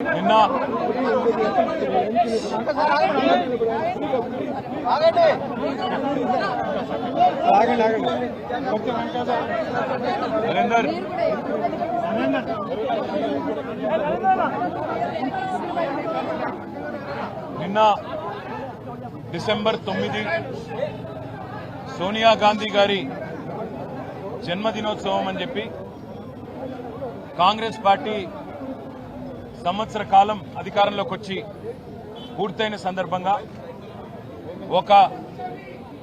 నిన్న నరేందర్ నిన్న డిసెంబర్ తొమ్మిది సోనియా గాంధీ గారి జన్మదినోత్సవం అని చెప్పి కాంగ్రెస్ పార్టీ సంవత్సర కాలం అధికారంలోకి వచ్చి పూర్తయిన సందర్భంగా ఒక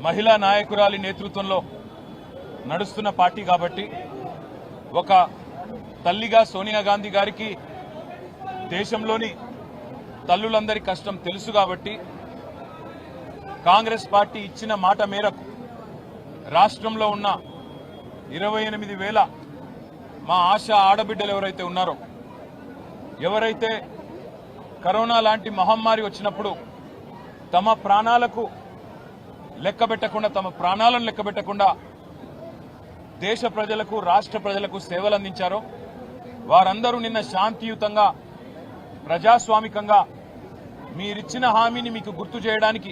మహిళా నాయకురాలి నేతృత్వంలో నడుస్తున్న పార్టీ కాబట్టి ఒక తల్లిగా సోనియా గాంధీ గారికి దేశంలోని తల్లులందరి కష్టం తెలుసు కాబట్టి కాంగ్రెస్ పార్టీ ఇచ్చిన మాట మేరకు రాష్ట్రంలో ఉన్న ఇరవై ఎనిమిది వేల మా ఆశ ఆడబిడ్డలు ఎవరైతే ఉన్నారో ఎవరైతే కరోనా లాంటి మహమ్మారి వచ్చినప్పుడు తమ ప్రాణాలకు లెక్కబెట్టకుండా తమ ప్రాణాలను లెక్కబెట్టకుండా దేశ ప్రజలకు రాష్ట్ర ప్రజలకు సేవలు అందించారో వారందరూ నిన్న శాంతియుతంగా ప్రజాస్వామికంగా మీరిచ్చిన హామీని మీకు గుర్తు చేయడానికి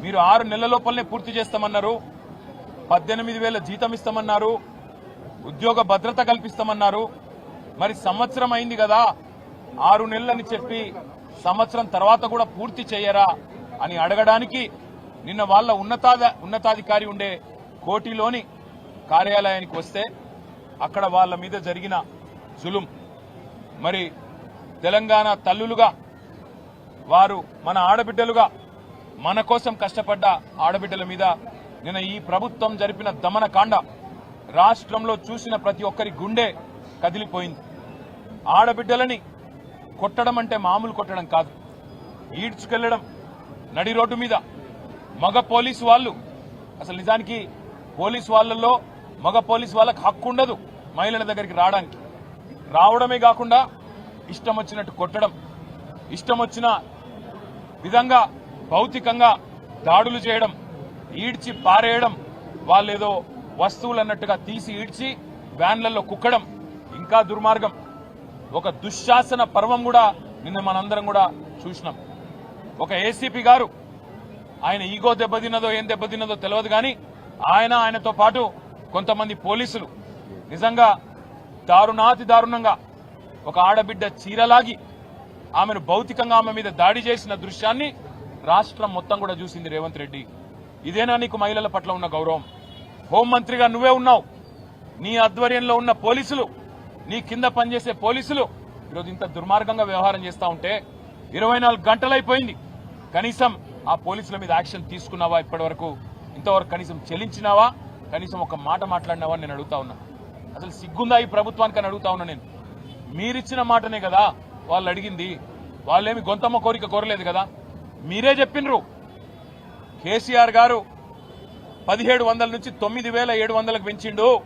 మీరు ఆరు నెలల లోపలనే పూర్తి చేస్తామన్నారు పద్దెనిమిది వేల జీతం ఇస్తామన్నారు ఉద్యోగ భద్రత కల్పిస్తామన్నారు మరి సంవత్సరం అయింది కదా. ఆరు నెలలని చెప్పి సంవత్సరం తర్వాత కూడా పూర్తి చేయరా అని అడగడానికి నిన్న వాళ్ళ ఉన్నతాధ ఉన్నతాధికారి ఉండే కోటిలోని కార్యాలయానికి వస్తే అక్కడ వాళ్ళ మీద జరిగిన జులుం. మరి తెలంగాణ తల్లులుగా వారు మన ఆడబిడ్డలుగా మన కోసం కష్టపడ్డ ఆడబిడ్డల మీద నిన్న ఈ ప్రభుత్వం జరిపిన దమనకాండ రాష్ట్రంలో చూసిన ప్రతి ఒక్కరి గుండె కదిలిపోయింది. ఆడబిడ్డలని కొట్టడం అంటే మామూలు కొట్టడం కాదు. ఈడ్చుకెళ్ళడం నడి రోడ్డు మీద. మగ పోలీసు వాళ్ళు అసలు నిజానికి పోలీసు వాళ్ళల్లో మగ పోలీసు వాళ్ళకి హక్కు ఉండదు మహిళల దగ్గరికి రావడానికి. రావడమే కాకుండా ఇష్టం వచ్చినట్టు కొట్టడం ఇష్టం వచ్చిన విధంగా భౌతికంగా దాడులు చేయడం ఈడ్చి పారేయడం వాళ్ళేదో వస్తువులు అన్నట్టుగా తీసి ఈడ్చి వ్యాన్లలో కుక్కడం ఇంకా దుర్మార్గం. ఒక దుశ్శాసన పర్వం కూడా నిన్న మనందరం కూడా చూసినాం. ఒక ఏసీపీ గారు ఆయన ఈగో దెబ్బతిన్నదో ఏం దెబ్బతిన్నదో తెలియదు కానీ ఆయన ఆయనతో పాటు కొంతమంది పోలీసులు నిజంగా దారుణాతి దారుణంగా ఒక ఆడబిడ్డ చీరలాగి ఆమెను భౌతికంగా ఆమె మీద దాడి చేసిన దృశ్యాన్ని రాష్ట్రం మొత్తం కూడా చూసింది రేవంత్ రెడ్డి. ఇదేనా నీకు మహిళల పట్ల ఉన్న గౌరవం? హోంమంత్రిగా నువ్వే ఉన్నావు. నీ ఆధ్వర్యంలో ఉన్న పోలీసులు నీ కింద పనిచేసే పోలీసులు ఈరోజు ఇంత దుర్మార్గంగా వ్యవహారం చేస్తా ఉంటే ఇరవై నాలుగు గంటలైపోయింది. కనీసం ఆ పోలీసుల మీద యాక్షన్ తీసుకున్నావా ఇప్పటివరకు? ఇంతవరకు కనీసం చెల్లించినావా? కనీసం ఒక మాట మాట్లాడినావా నేను అడుగుతా ఉన్నా. అసలు సిగ్గుందా ఈ ప్రభుత్వానికి అని అడుగుతా ఉన్నా నేను. మీరిచ్చిన మాటనే కదా వాళ్ళు అడిగింది. వాళ్ళేమి గొంతమ్మ కోరిక కోరలేదు కదా? మీరే చెప్పినరు. కేసీఆర్ గారు పదిహేడు వందల నుంచి తొమ్మిది వేల ఏడు వందలకు పెంచిండు.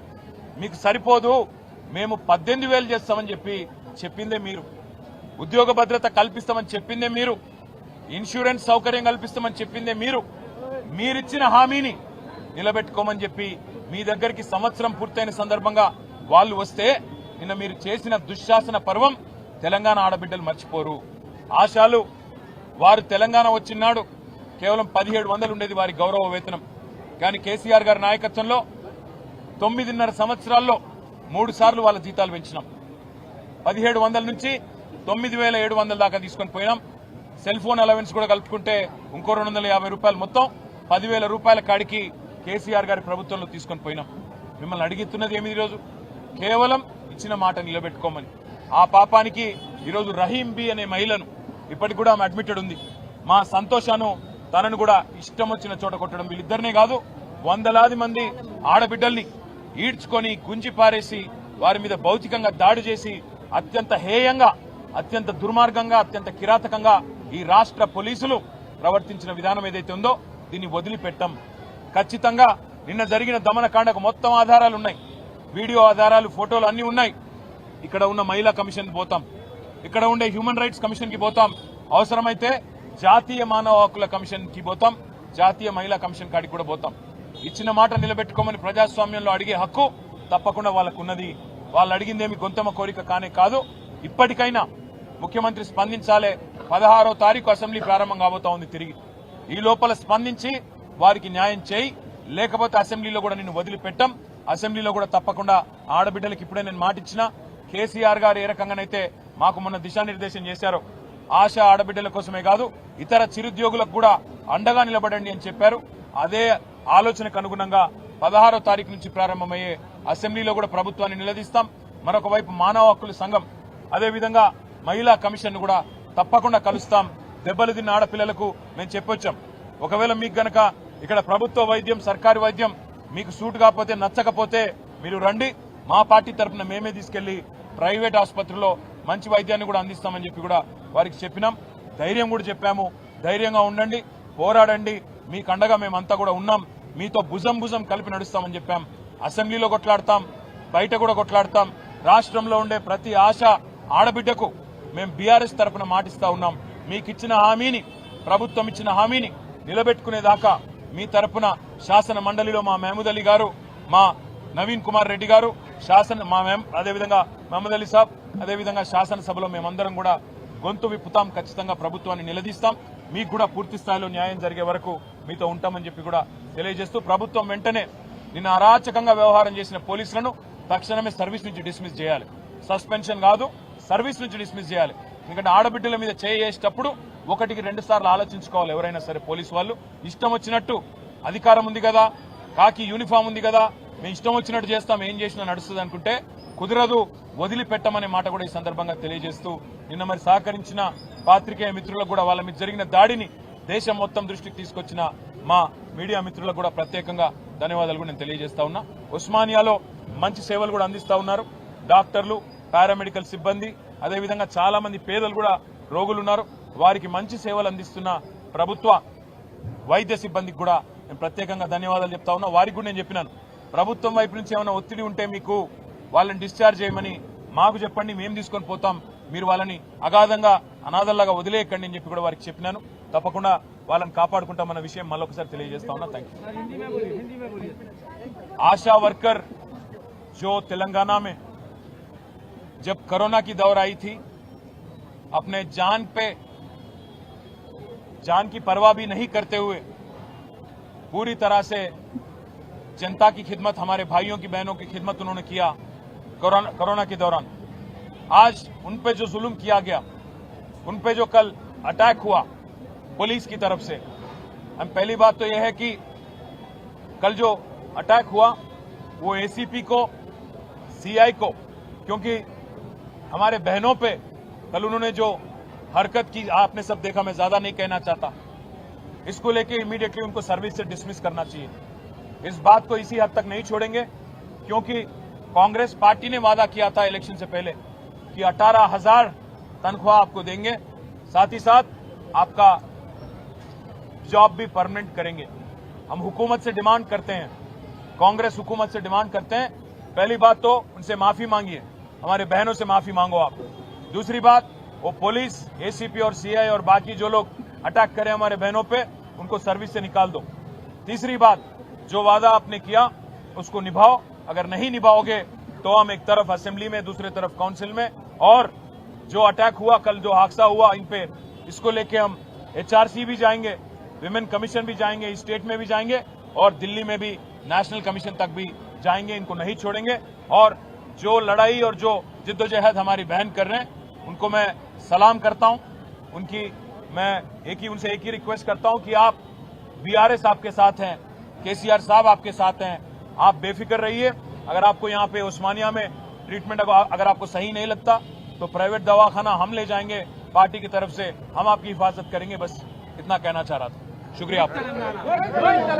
మీకు సరిపోదు. మేము పద్దెనిమిది వేలు చేస్తామని చెప్పి చెప్పిందే మీరు. ఉద్యోగ భద్రత కల్పిస్తామని చెప్పిందే మీరు. ఇన్సూరెన్స్ సౌకర్యం కల్పిస్తామని చెప్పిందే మీరు. మీరిచ్చిన హామీని నిలబెట్టుకోమని చెప్పి మీ దగ్గరికి సంవత్సరం పూర్తయిన సందర్భంగా వాళ్ళు వస్తే నిన్న మీరు చేసిన దుశ్శాసన పర్వం తెలంగాణ ఆడబిడ్డలు మర్చిపోరు. ఆశాలు వారు తెలంగాణ వచ్చినాడు కేవలం పదిహేడు వందలు ఉండేది వారి గౌరవ వేతనం. కానీ కేసీఆర్ గారి నాయకత్వంలో తొమ్మిదిన్నర సంవత్సరాల్లో మూడు సార్లు వాళ్ళ జీతాలు పెంచినాం. పదిహేడు వందల నుంచి తొమ్మిది వేల ఏడు వందల దాకా తీసుకొని పోయినాం. సెల్ ఫోన్ అలవెన్స్ కూడా కలుపుకుంటే ఇంకో రెండు వందల యాభై రూపాయలు మొత్తం పదివేల రూపాయల కాడికి కేసీఆర్ గారి ప్రభుత్వంలో తీసుకొని పోయినాం. మిమ్మల్ని అడిగిస్తున్నది ఏమి ఈరోజు? కేవలం ఇచ్చిన మాట నిలబెట్టుకోమని. ఆ పాపానికి ఈరోజు రహీం బి అనే మహిళను ఇప్పటికి కూడా ఆమె అడ్మిటెడ్ ఉంది. మా సంతోషాను తనను కూడా ఇష్టం వచ్చిన చోట కొట్టడం వీళ్ళిద్దరినే కాదు వందలాది మంది ఆడబిడ్డల్ని ఈడ్చుకొని గుంజి పారేసి వారి మీద భౌతికంగా దాడి చేసి అత్యంత హేయంగా అత్యంత దుర్మార్గంగా అత్యంత కిరాతకంగా ఈ రాష్ట్ర పోలీసులు ప్రవర్తించిన విధానం ఏదైతే ఉందో దీన్ని వదిలిపెట్టం. ఖచ్చితంగా నిన్న జరిగిన దమనకాండకు మొత్తం ఆధారాలు ఉన్నాయి. వీడియో ఆధారాలు ఫోటోలు అన్ని ఉన్నాయి. ఇక్కడ ఉన్న మహిళా కమిషన్ పోతాం. ఇక్కడ ఉండే హ్యూమన్ రైట్స్ కమిషన్కి పోతాం. అవసరమైతే జాతీయ మానవ హక్కుల కమిషన్కి పోతాం. జాతీయ మహిళా కమిషన్ కాడికి కూడా పోతాం. ఇచ్చిన మాట నిలబెట్టుకోమని ప్రజాస్వామ్యంలో అడిగే హక్కు తప్పకుండా వాళ్ళకున్నది. వాళ్ళు అడిగిందేమి గొంతమ కోరిక కానే కాదు. ఇప్పటికైనా ముఖ్యమంత్రి స్పందించాలే. పదహారో తారీఖు అసెంబ్లీ ప్రారంభం కాబోతా ఉంది తిరిగి. ఈ లోపల స్పందించి వారికి న్యాయం చేయి. లేకపోతే అసెంబ్లీలో కూడా నిన్ను వదిలిపెట్టం. అసెంబ్లీలో కూడా తప్పకుండా ఆడబిడ్డలకు ఇప్పుడే నేను మాటిచ్చిన. కేసీఆర్ గారు ఏ రకంగానైతే మాకు మొన్న దిశానిర్దేశం చేశారో ఆశ ఆడబిడ్డల కోసమే కాదు ఇతర చిరుద్యోగులకు కూడా అండగా నిలబడండి అని చెప్పారు. అదే ఆలోచనకు అనుగుణంగా పదహారో తారీఖు నుంచి ప్రారంభమయ్యే అసెంబ్లీలో కూడా ప్రభుత్వాన్ని నిలదీస్తాం. మరొక వైపు మానవ హక్కుల సంఘం అదేవిధంగా మహిళా కమిషన్ కూడా తప్పకుండా కలుస్తాం. దెబ్బలు తిన్న ఆడపిల్లలకు మేము చెప్పొచ్చాం. ఒకవేళ మీకు గనక ఇక్కడ ప్రభుత్వ వైద్యం సర్కారు వైద్యం మీకు సూట్ కాకపోతే నచ్చకపోతే మీరు రండి. మా పార్టీ తరఫున మేమే తీసుకెళ్ళి ప్రైవేట్ ఆసుపత్రిలో మంచి వైద్యాన్ని కూడా అందిస్తామని చెప్పి కూడా వారికి చెప్పినాం. ధైర్యం కూడా చెప్పాము. ధైర్యంగా ఉండండి పోరాడండి. మీకు అండగా మేమంతా కూడా ఉన్నాం. మీతో భుజం భుజం కలిపి నడుస్తామని చెప్పాం. అసెంబ్లీలో కొట్లాడతాం బయట కూడా కొట్లాడతాం. రాష్ట్రంలో ఉండే ప్రతి ఆశ ఆడబిడ్డకు మేము బీఆర్ఎస్ తరఫున మాటిస్తా ఉన్నాం. మీకు ఇచ్చిన హామీని ప్రభుత్వం ఇచ్చిన హామీని నిలబెట్టుకునేదాకా మీ తరపున శాసన మండలిలో మా మహమూద్ అలీ గారు మా నవీన్ కుమార్ రెడ్డి గారు శాసన మా మేం అదేవిధంగా మహమ్మద్ అలీ సాబ్ అదేవిధంగా శాసనసభలో మేమందరం కూడా గొంతు విప్పుతాం. ఖచ్చితంగా ప్రభుత్వాన్ని నిలదీస్తాం. మీకు కూడా పూర్తి స్థాయిలో న్యాయం జరిగే వరకు మీతో ఉంటామని చెప్పి కూడా తెలియజేస్తూ ప్రభుత్వం వెంటనే నిన్న అరాచకంగా వ్యవహారం చేసిన పోలీసులను తక్షణమే సర్వీస్ నుంచి డిస్మిస్ చేయాలి. సస్పెన్షన్ కాదు సర్వీస్ నుంచి డిస్మిస్ చేయాలి. ఎందుకంటే ఆడబిడ్డల మీద చేసేటప్పుడు ఒకటికి రెండు సార్లు ఆలోచించుకోవాలి ఎవరైనా సరే పోలీసు వాళ్ళు. ఇష్టం వచ్చినట్టు అధికారం ఉంది కదా కాకి యూనిఫామ్ ఉంది కదా మేము ఇష్టం వచ్చినట్టు చేస్తాం ఏం చేసినా నడుస్తుంది అనుకుంటే కుదరదు వదిలిపెట్టమనే మాట కూడా ఈ సందర్భంగా తెలియజేస్తూ నిన్న మరి సహకరించిన పాత్రికేయ మిత్రులకు కూడా వాళ్ళ మీద జరిగిన దాడిని దేశం మొత్తం దృష్టికి తీసుకొచ్చిన మా మీడియా మిత్రులకు కూడా ప్రత్యేకంగా ధన్యవాదాలు కూడా నేను తెలియజేస్తా ఉన్నా. ఉస్మానియాలో మంచి సేవలు కూడా అందిస్తా ఉన్నారు. డాక్టర్లు పారామెడికల్ సిబ్బంది అదేవిధంగా చాలా మంది పేదలు కూడా రోగులు ఉన్నారు వారికి మంచి సేవలు అందిస్తున్న ప్రభుత్వ వైద్య సిబ్బందికి కూడా నేను ప్రత్యేకంగా ధన్యవాదాలు చెప్తా ఉన్నా. వారికి కూడా నేను చెప్పినాను. ప్రభుత్వం వైపు నుంచి ఏమైనా ఒత్తిడి ఉంటే మీకు వాళ్ళని డిశ్చార్జ్ చేయమని మాకు చెప్పండి మేము తీసుకొని పోతాం. మీరు వాళ్ళని అగాధంగా అనాథల్లాగా వదిలేయకండి అని చెప్పి కూడా వారికి చెప్పినాను. తప్పకుండా వాళ్ళని కాపాడుకుంటామన్న విషయం మళ్ళొకసారి తెలియజేస్తా ఉన్నా థ్యాంక్ యూ आशा वर्कर जो तेलंगाना में जब कोरोना की दौर आई थी अपने जान पे जान की परवाह भी नहीं करते हुए पूरी तरह से जनता की खिदमत हमारे भाइयों की बहनों की खिदमत उन्होंने किया कोरोना कोरोना के दौरान आज उन पे जो जुल्म किया गया उन पे जो कल अटैक हुआ पुलिस की तरफ़ से। हम पहली बात तो यह है कि कल जो अटैक हुआ, वो एसीपी को सीआई को, क्योंकि हमारे बहनों पे कल उन्होंने जो हरकत की, आपने सब देखा, मैं ज़्यादा नहीं कहना चाहता। इसको लेके इमीडिएटली उनको सर्विस से डिसमिस करना चाहिए। इस बात को इसी हद तक नहीं छोड़ेंगे, क्योंकि कांग्रेस पार्टी ने वादा किया था इलेक्शन से पहले कि अठारह हज़ार तनख्वाह आपको देंगे। साथ ही साथ आपका जॉब भी परमानेंट करेंगे। हम हुकूमत से डिमांड करते हैं। कांग्रेस हुकूमत से डिमांड करते हैं। पहली बात तो उनसे माफ़ी मांगिए। हमारे बहनों से माफ़ी मांगो आप। दूसरी बात, वो पुलिस एसीपी और सीआई और बाकी जो लोग अटैक करें हमारे बहनों पे, उनको सर्विस से निकाल दो। तीसरी बात, जो वादा आपने किया, उसको निभाओ। अगर नहीं निभाओगे तो हम एक तरफ़ असेंबली में, दूसरी तरफ़ काउंसिल में। और जो अटैक हुआ, कल जो हादसा हुआ इन पे, इसको लेके हम एचआरसी भी जाएँगे। विमेन कमीशन भी जाएँगे, स्टेट में भी जाएँगे और दिल्ली में भी, नेशनल कमीशन तक भी जाएँगे, इनको नहीं छोड़ेंगे। और जो लड़ाई और जो जिद्दोजहद हमारी बहन कर रहे हैं, उनको मैं सलाम करता हूँ। उनकी, मैं एक ही, उनसे एक ही रिक्वेस्ट करता हूँ कि आप बीआरएस आपके साथ हैं केसीआर साहब आपके साथ हैं, आप बेफिक्र रहिए। अगर आपको यहाँ पे उस्मानिया में ट्रीटमेंट अगर आपको सही नहीं लगता तो प्राइवेट दवाखाना हम ले जाएँगे। पार्टी की तरफ़ से हम आपकी हिफाजत करेंगे, बस इतना कहना चाह रहा था। शुक्रिया आपका।